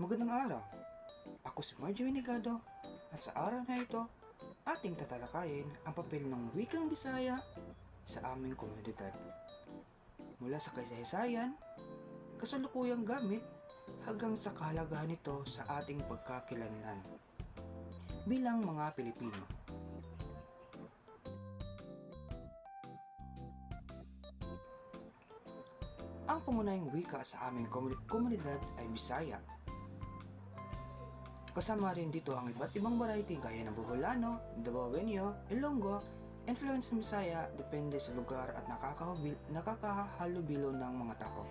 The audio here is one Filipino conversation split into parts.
Magandang araw. Ako si Marjorie Negado at sa araw na ito, ating tatalakayin ang papel ng wikang Bisaya sa aming komunidad. Mula sa kasaysayan, kasalukuyang gamit, hanggang sa kahalagahan nito sa ating pagkakilanlan bilang mga Pilipino. Ang pangunahing wika sa aming komuni- komunidad ay Bisaya. Kasama rin dito ang iba't ibang variety gaya ng Bugolano, Dabawenyo, Ilonggo, influence ng Bisaya depende sa lugar at nakakahubil, nakakahalubilo ng mga tao.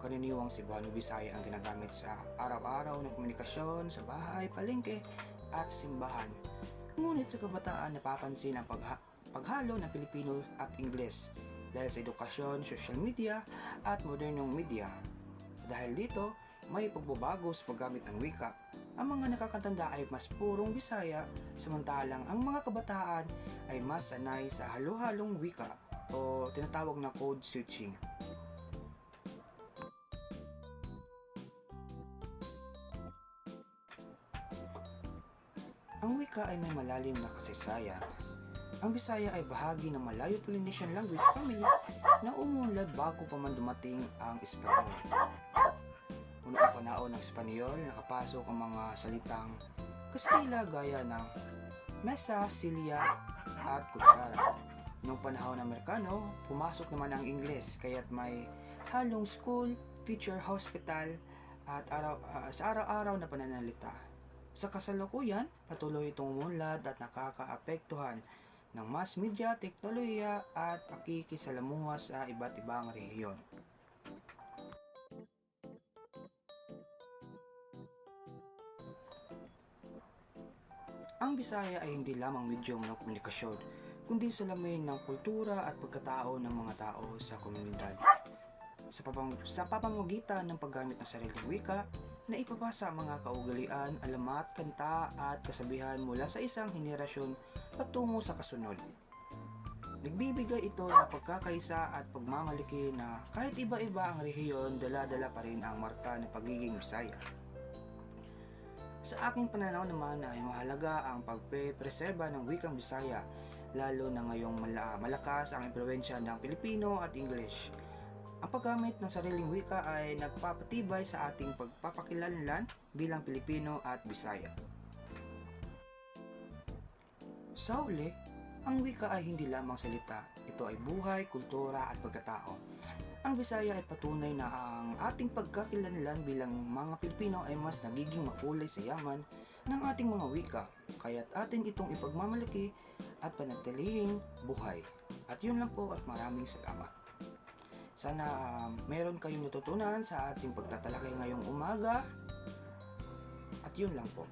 Karaniwang Cebuano Bisaya ang ginagamit sa araw-araw na komunikasyon sa bahay, palengke at simbahan. Ngunit sa kabataan napapansin ang pagha- paghalo ng Pilipino at Ingles dahil sa edukasyon, social media at modernong media. Dahil dito, may pagbabago sa paggamit ng wika. Ang mga nakakatanda ay mas purong Bisaya, samantalang ang mga kabataan ay mas sanay sa halo-halong wika o tinatawag na code switching. Ang wika ay may malalim na kasaysayan. Ang Bisaya ay bahagi ng Malayo-Polynesian language family na umunlad bago pa man dumating ang Espanyol. Unang panahon ng Espanyol, nakapasok ang mga salitang Kastila gaya ng Mesa, Silia at Kutsara. Noong panahon ng Amerikano, pumasok naman ang Ingles kaya't may halong school, teacher, hospital at araw, ah, sa araw-araw na pananalita. Sa kasalukuyan, patuloy itong umunlad at nakakaapektuhan ng mass media, teknolohiya at pakikisalamuha sa iba't ibang rehiyon. Ang Bisaya ay hindi lamang medyum ng komunikasyon, kundi salamin ng kultura at pagkatao ng mga tao sa komunidad. Sa, papam- sa papamagitan ng paggamit ng sariling wika, na ipapasa ang mga kaugalian, alamat, kanta at kasabihan mula sa isang henerasyon patungo sa kasunod. Nagbibigay ito ng pagkakaisa at pagmamaliki na kahit iba-iba ang rehiyon, dala-dala pa rin ang marka ng pagiging Bisaya. Sa aking pananaw naman ay mahalaga ang pagpe-preserba ng wikang Bisaya, lalo na ngayong mala- malakas ang impluensya ng Pilipino at English. Ang paggamit ng sariling wika ay nagpapatibay sa ating pagpapakilanlan bilang Pilipino at Bisaya. Sa uli, ang wika ay hindi lamang salita, ito ay buhay, kultura at pagkatao. Ang Bisaya ay patunay na ang ating pagkakilanlan bilang mga Pilipino ay mas nagiging makulay sa yaman ng ating mga wika, kaya't atin itong ipagmamalaki at panatilihing buhay. At yun lang po at maraming salamat. Sana um, meron kayong natutunan sa ating pagtatalakay ngayong umaga. At yun lang po.